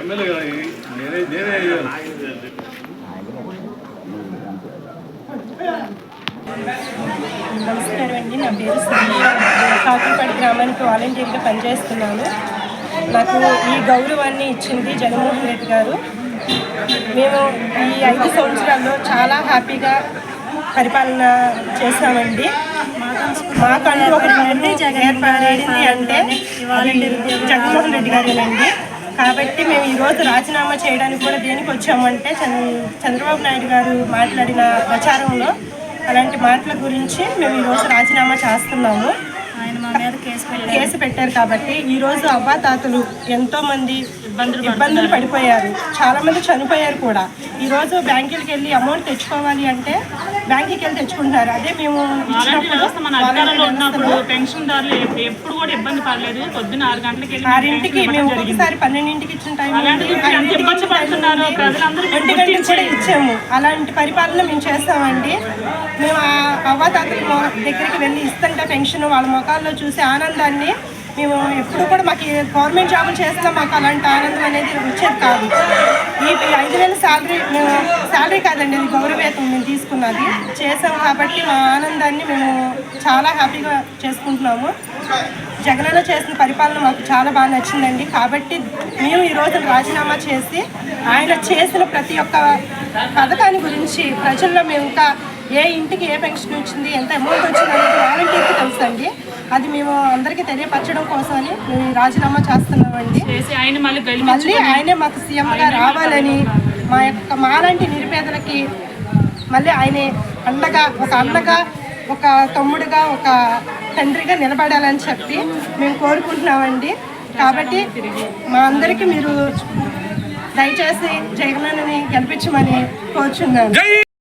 MLA నేనే నేనే నమస్కారం అండి. నా పేరు కాకులపాటి గ్రామానికి వాలంటీర్గా పనిచేస్తున్నాను. నాకు ఈ గౌరవాన్ని ఇచ్చింది జగన్మోహన్ రెడ్డి గారు. మేము ఈ ఐదు సంవత్సరాల్లో చాలా హ్యాపీగా పరిపాలన చేస్తామండి మాకంటూ ఒక గవర్నమెంట్ ఏర్పడింది అంటే జగన్మోహన్ రెడ్డి గారేనండి. కాబట్టి మేము ఈరోజు రాజీనామా చేయడానికి కూడా దేనికి వచ్చామంటే చంద్ర- చంద్రబాబు నాయుడు గారు మాట్లాడిన ప్రచారంలో అలాంటి మాటల గురించి మేము ఈరోజు రాజీనామా చేస్తున్నాము. మీద కేసు పెట్టారు. కాబట్టి ఈరోజు అవ్వాతాతలు ఎంతో మంది ఇబ్బందులు పడిపోయారు. చాలా మంది చనిపోయారు కూడా. ఈరోజు బ్యాంకులకి వెళ్ళి అమౌంట్ తెచ్చుకోవాలి అంటే బ్యాంకుకి వెళ్ళి తెచ్చుకుంటారు అదే మేము పెన్షన్దారులు ఎప్పుడు- కూడా ఇబ్బంది పడలేదు. పొద్దున్న ఆరు గంటలకు ఆరింటికి మేము ఒకసారి పన్నెండింటికి ఇచ్చిన టైం ఒంటి గంటకి కూడా ఇచ్చాము. అలాంటి పరిపాలన మేము చేస్తామండి. మేము ఆ అవ్వాతాతల దగ్గరికి వెళ్ళి ఇస్తుంటే పెన్షన్ వాళ్ళ ముఖాల్లో చూసే చూసే ఆనందాన్ని మేము ఎప్పుడు కూడా మాకు గవర్నమెంట్ జాబులు చేస్తున్నా మాకు అలాంటి ఆనందం అనేది వచ్చేది కాదు. ఈ ఐదు వేల శాలరీ శాలరీ కాదండి అది గౌరవేతం మేము తీసుకున్నది. చేసాం కాబట్టి మా ఆనందాన్ని మేము చాలా హ్యాపీగా చేసుకుంటున్నాము. జగనన్న చేసిన పరిపాలన మాకు చాలా బాగా నచ్చిందండి. కాబట్టి మేము ఈరోజు రాజీనామా చేసి ఆయన చేసిన ప్రతి ఒక్క పథకాన్ని గురించి ప్రజల్లో మేము ఇంకా ఏ ఇంటికి ఏ పెన్షన్ వచ్చింది ఎంత అమౌంట్ వచ్చింది అనేది వాలంటీర్కి తెలుసండి. అది మేము అందరికీ తెలియపరచడం కోసమని మేము ఈ రాజీనామా చేస్తున్నామండి. చేసి ఆయన మళ్ళీ ఆయనే మాకు సీఎంగా రావాలని మా యొక్క మాలాంటి నిరుపేదలకి మళ్ళీ ఆయనే అండగా ఒక అన్నగా ఒక తమ్ముడుగా ఒక తండ్రిగా నిలబడాలని చెప్పి మేము కోరుకుంటున్నామండి. కాబట్టి మా అందరికీ మీరు దయచేసి జగనన్నని గెలిపించమని కోరుచున్నాను.